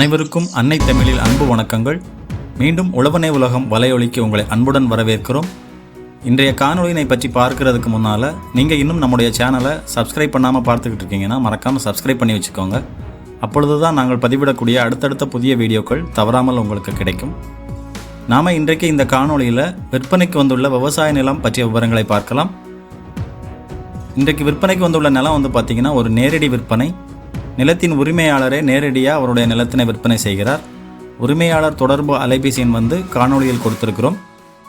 அனைவருக்கும் அன்னை தமிழில் அன்பு வணக்கங்கள். மீண்டும் உழவனை உலகம் வலையொலிக்கு உங்களை அன்புடன் வரவேற்கிறோம். இன்றைய காணொலியினை பற்றி பார்க்கறதுக்கு முன்னால் நீங்கள் இன்னும் நம்முடைய சேனலை சப்ஸ்கிரைப் பண்ணாமல் பார்த்துக்கிட்டு இருக்கீங்கன்னா மறக்காமல் சப்ஸ்கிரைப் பண்ணி வச்சுக்கோங்க. அப்பொழுது தான் நாங்கள் பதிவிடக்கூடிய அடுத்தடுத்த புதிய வீடியோக்கள் தவறாமல் உங்களுக்கு கிடைக்கும். நாம் இன்றைக்கு இந்த காணொளியில் விற்பனைக்கு வந்துள்ள விவசாய நிலம் பற்றிய விவரங்களை பார்க்கலாம். இன்றைக்கு விற்பனைக்கு வந்துள்ள நிலம் வந்து பார்த்திங்கன்னா ஒரு நேரடி விற்பனை. நிலத்தின் உரிமையாளரே நேரடியாக அவருடைய நிலத்தினை விற்பனை செய்கிறார். உரிமையாளர் தொடர்பு அலைபேசி எண் வந்து காணொளியில் கொடுத்திருக்கிறோம்.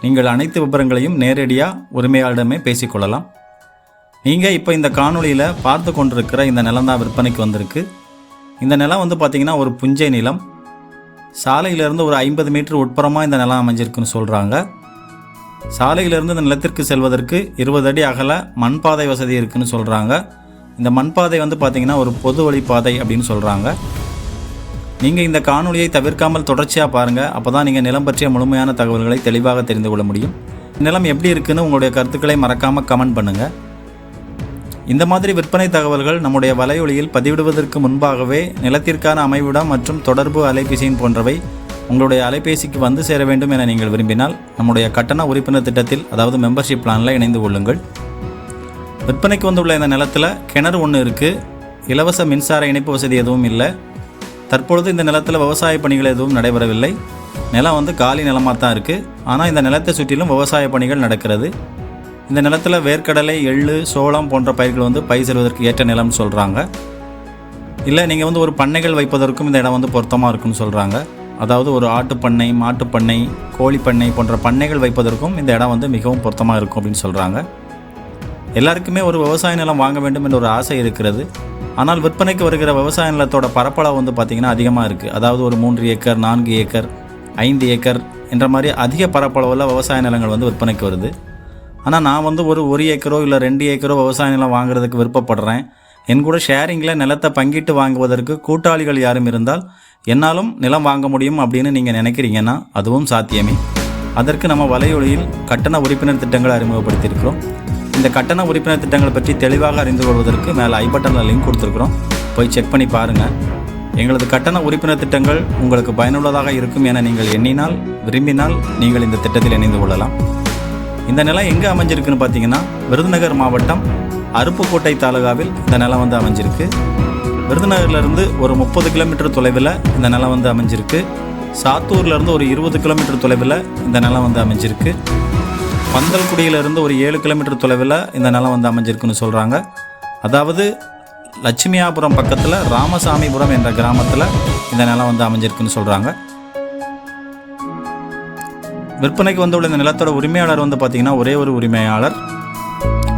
நீங்கள் அனைத்து விவரங்களையும் நேரடியாக உரிமையாளரிடமே பேசிக்கொள்ளலாம் நீங்கள் இப்போ இந்த காணொளியில் பார்த்து கொண்டிருக்கிற இந்த நிலம் தான் விற்பனைக்கு வந்திருக்கு. இந்த நிலம் வந்து பார்த்திங்கன்னா ஒரு புஞ்சை நிலம். சாலையிலேருந்து ஒரு ஐம்பது மீட்டர் உட்புறமாக இந்த நிலம் அமைஞ்சிருக்குன்னு சொல்கிறாங்க சாலையிலிருந்து இந்த நிலத்திற்கு செல்வதற்கு இருபது அடி அகல மண்பாதை வசதி இருக்குன்னு சொல்கிறாங்க இந்த மண்பாதை வந்து பார்த்திங்கன்னா ஒரு பொது வழி பாதை அப்படின்னு சொல்கிறாங்க நீங்கள் இந்த காணொலியை தவிர்க்காமல் தொடர்ச்சியாக பாருங்கள் அப்போ தான் நீங்கள் நிலம் பற்றிய முழுமையான தகவல்களை தெளிவாக தெரிந்து கொள்ள முடியும். நிலம் எப்படி இருக்குன்னு உங்களுடைய கருத்துக்களை மறக்காமல் கமெண்ட் பண்ணுங்கள் இந்த மாதிரி விற்பனை தகவல்கள் நம்முடைய வலையொலியில் பதிவிடுவதற்கு முன்பாகவே நிலத்திற்கான அமைவிடம் மற்றும் தொடர்பு அலைபேசியின் போன்றவை உங்களுடைய அலைபேசிக்கு வந்து சேர வேண்டும் என நீங்கள் விரும்பினால் நம்முடைய கட்டண உறுப்பினர் திட்டத்தில் அதாவது மெம்பர்ஷிப் பிளானில் இணைந்து கொள்ளுங்கள். விற்பனைக்கு வந்துள்ள இந்த நிலத்தில் கிணறு ஒன்று இருக்குது இலவச மின்சார இணைப்பு வசதி எதுவும் இல்லை. தற்பொழுது இந்த நிலத்தில் விவசாய பணிகள் எதுவும் நடைபெறவில்லை. நிலம் வந்து காலி நிலமாக தான் இருக்குது ஆனால் இந்த நிலத்தை சுற்றிலும் விவசாய பணிகள் நடக்கிறது. இந்த நிலத்தில் வேர்க்கடலை எள்ளு சோளம் போன்ற பயிர்கள் வந்து பயிர் செல்வதற்கு ஏற்ற நிலம்னு சொல்கிறாங்க இல்லை நீங்கள் வந்து ஒரு பண்ணைகள் வைப்பதற்கும் இந்த இடம் வந்து பொருத்தமாக இருக்குன்னு சொல்கிறாங்க அதாவது ஒரு ஆட்டுப்பண்ணை மாட்டுப்பண்ணை கோழிப்பண்ணை போன்ற பண்ணைகள் வைப்பதற்கும் இந்த இடம் வந்து மிகவும் பொருத்தமாக இருக்கும் அப்படின்னு சொல்கிறாங்க எல்லாருக்குமே ஒரு விவசாய நிலம் வாங்க வேண்டும் என்ற ஒரு ஆசை இருக்கிறது. ஆனால் விற்பனைக்கு வருகிற விவசாய நிலத்தோட பரப்பளவு வந்து பார்த்திங்கன்னா அதிகமாக இருக்குது அதாவது ஒரு மூன்று ஏக்கர் நான்கு ஏக்கர் ஐந்து ஏக்கர் என்ற மாதிரி அதிக பரப்பளவில் விவசாய நிலங்கள் வந்து விற்பனைக்கு வருது. ஆனால் நான் வந்து ஒரு ஒரு ஏக்கரோ இல்லை ரெண்டு ஏக்கரோ விவசாய நிலம் வாங்குறதுக்கு விருப்பப்படுறேன். என் கூட ஷேரிங்கில் நிலத்தை பங்கிட்டு வாங்குவதற்கு கூட்டாளிகள் யாரும் இருந்தால் என்னாலும் நிலம் வாங்க முடியும் அப்படின்னு நீங்கள் நினைக்கிறீங்கன்னா அதுவும் சாத்தியமே. அதற்கு நம்ம வலையொலியில் கட்டண உறுப்பினர் திட்டங்களை அறிமுகப்படுத்தியிருக்கிறோம். இந்த கட்டண உறுப்பினர் திட்டங்களை பற்றி தெளிவாக அறிந்து கொள்வதற்கு மேலே ஐ பட்டனில் லிங்க் கொடுத்துருக்குறோம். போய் செக் பண்ணி பாருங்கள் எங்களது கட்டண உறுப்பினர் திட்டங்கள் உங்களுக்கு பயனுள்ளதாக இருக்கும் என நீங்கள் எண்ணினால் விரும்பினால் நீங்கள் இந்த திட்டத்தில் இணைந்து கொள்ளலாம். இந்த நிலம் எங்கே அமைஞ்சிருக்குன்னு பார்த்தீங்கன்னா விருதுநகர் மாவட்டம் அருப்புக்கோட்டை தாலுகாவில் இந்த நிலம் வந்து அமைஞ்சிருக்கு. விருதுநகர்லேருந்து ஒரு முப்பது கிலோமீட்டர் தொலைவில் இந்த நிலம் வந்து அமைஞ்சிருக்கு. சாத்தூர்லேருந்து ஒரு இருபது கிலோமீட்டர் தொலைவில் இந்த நிலம் வந்து அமைஞ்சிருக்கு. பந்தல்குடியிலிருந்து ஒரு ஏழு கிலோமீட்டர் தொலைவில் இந்த நிலம் வந்து அமைஞ்சிருக்குன்னு சொல்கிறாங்க அதாவது லட்சுமியாபுரம் பக்கத்தில் ராமசாமிபுரம் என்ற கிராமத்தில் இந்த நிலம் வந்து அமைஞ்சிருக்குன்னு சொல்கிறாங்க விற்பனைக்கு வந்துள்ள இந்த நிலத்தோட உரிமையாளர் வந்து பார்த்திங்கன்னா ஒரே ஒரு உரிமையாளர்.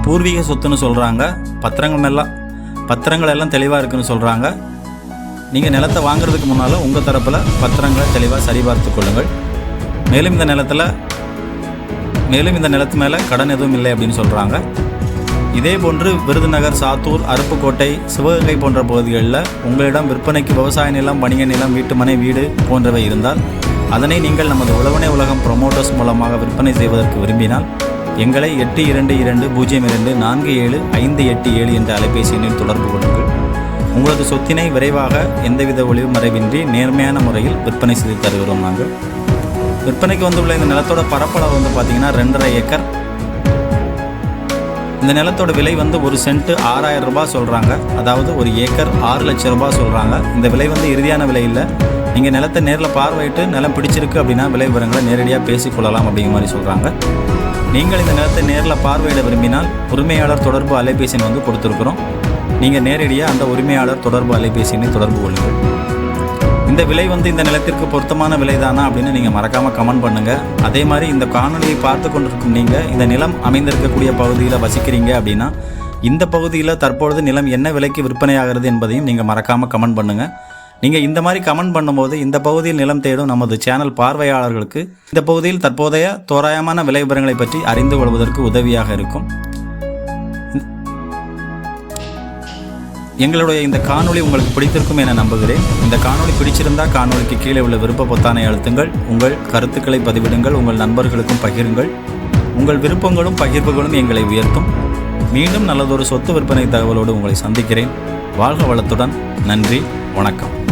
பூர்வீக சொத்துன்னு சொல்கிறாங்க பத்திரங்கள் எல்லாம் பத்திரங்கள் எல்லாம் தெளிவாக இருக்குன்னு சொல்கிறாங்க நீங்கள் நிலத்தை வாங்குறதுக்கு முன்னால் உங்கள் தரப்பில் பத்திரங்களை தெளிவாக சரிபார்த்து கொள்ளுங்கள். மேலும் இந்த நிலத்தில் மேலும் இந்த நிலத்து மேலே கடன் எதுவும் இல்லை அப்படின்னு சொல்கிறாங்க இதே போன்று விருதுநகர் சாத்தூர் அருப்புக்கோட்டை சிவகங்கை போன்ற பகுதிகளில் உங்களிடம் விற்பனைக்கு விவசாய நிலம் வணிக நிலம் வீட்டுமனை வீடு போன்றவை இருந்தால் அதனை நீங்கள் நமது உழவனை உலகம் ப்ரொமோட்டர்ஸ் மூலமாக விற்பனை செய்வதற்கு விரும்பினால் எங்களை எட்டு இரண்டு இரண்டு பூஜ்ஜியம் இரண்டு நான்கு ஏழு ஐந்து எட்டு ஏழு என்ற அலைபேசி எண்ணில் தொடர்பு கொள்ளுங்கள். உங்களது சொத்தினை விரைவாக எந்தவித ஒளிவு மறைவின்றி நேர்மையான முறையில் விற்பனை செய்து தருகிறோம் நாங்கள். விற்பனைக்கு வந்துள்ள இந்த நிலத்தோட பரப்பளவு வந்து பார்த்தீங்கன்னா ரெண்டரை ஏக்கர். இந்த நிலத்தோட விலை வந்து ஒரு சென்ட்டு ஆறாயிரம் ரூபாய் சொல்கிறாங்க அதாவது ஒரு ஏக்கர் ஆறு லட்சம் ரூபாய் சொல்கிறாங்க இந்த விலை வந்து இறுதியான விலை இல்லை. நீங்கள் நிலத்தை நேரில் பார்வையிட்டு நிலம் பிடிச்சிருக்கு அப்படின்னா விலை விவரங்களை நேரடியாக பேசிக்கொள்ளலாம் அப்படிங்கிற மாதிரி சொல்கிறாங்க நீங்கள் இந்த நிலத்தை நேரில் பார்வையிட விரும்பினால் உரிமையாளர் தொடர்பு அலைபேசி வந்து கொடுத்துருக்குறோம். நீங்கள் நேரடியாக அந்த உரிமையாளர் தொடர்பு அலைபேசியினை தொடர்பு கொள்ளுங்கள். இந்த விலை வந்து இந்த நிலத்திற்கு பொருத்தமான விலை தானா அப்படின்னு நீங்கள் மறக்காமல் கமெண்ட் பண்ணுங்கள் அதே மாதிரி இந்த காணொலியை பார்த்து கொண்டிருக்கும் நீங்கள் இந்த நிலம் அமைந்திருக்கக்கூடிய பகுதியில் வசிக்கிறீங்க அப்படின்னா இந்த பகுதியில் தற்பொழுது நிலம் என்ன விலைக்கு விற்பனையாகிறது என்பதையும் நீங்கள் மறக்காமல் கமெண்ட் பண்ணுங்கள் நீங்கள் இந்த மாதிரி கமெண்ட் பண்ணும்போது இந்த பகுதியில் நிலம் தேடும் நமது சேனல் பார்வையாளர்களுக்கு இந்த பகுதியில் தற்போதைய தோராயமான விலை விவரங்களை பற்றி அறிந்து கொள்வதற்கு உதவியாக இருக்கும். எங்களுடைய இந்த காணொளி உங்களுக்கு பிடித்திருக்கும் என நம்புகிறேன். இந்த காணொளி பிடிச்சிருந்தா காணொலிக்கு கீழே உள்ள விருப்ப பொத்தானை அழுத்துங்கள். உங்கள் கருத்துக்களை பதிவிடுங்கள். உங்கள் நண்பர்களுக்கும் பகிருங்கள். உங்கள் விருப்பங்களும் பகிர்வுகளும் எங்களை உயர்த்தும். மீண்டும் நல்லதொரு சொத்து விற்பனை தகவலோடு உங்களை சந்திக்கிறேன். வாழ்க வளத்துடன். நன்றி. வணக்கம்.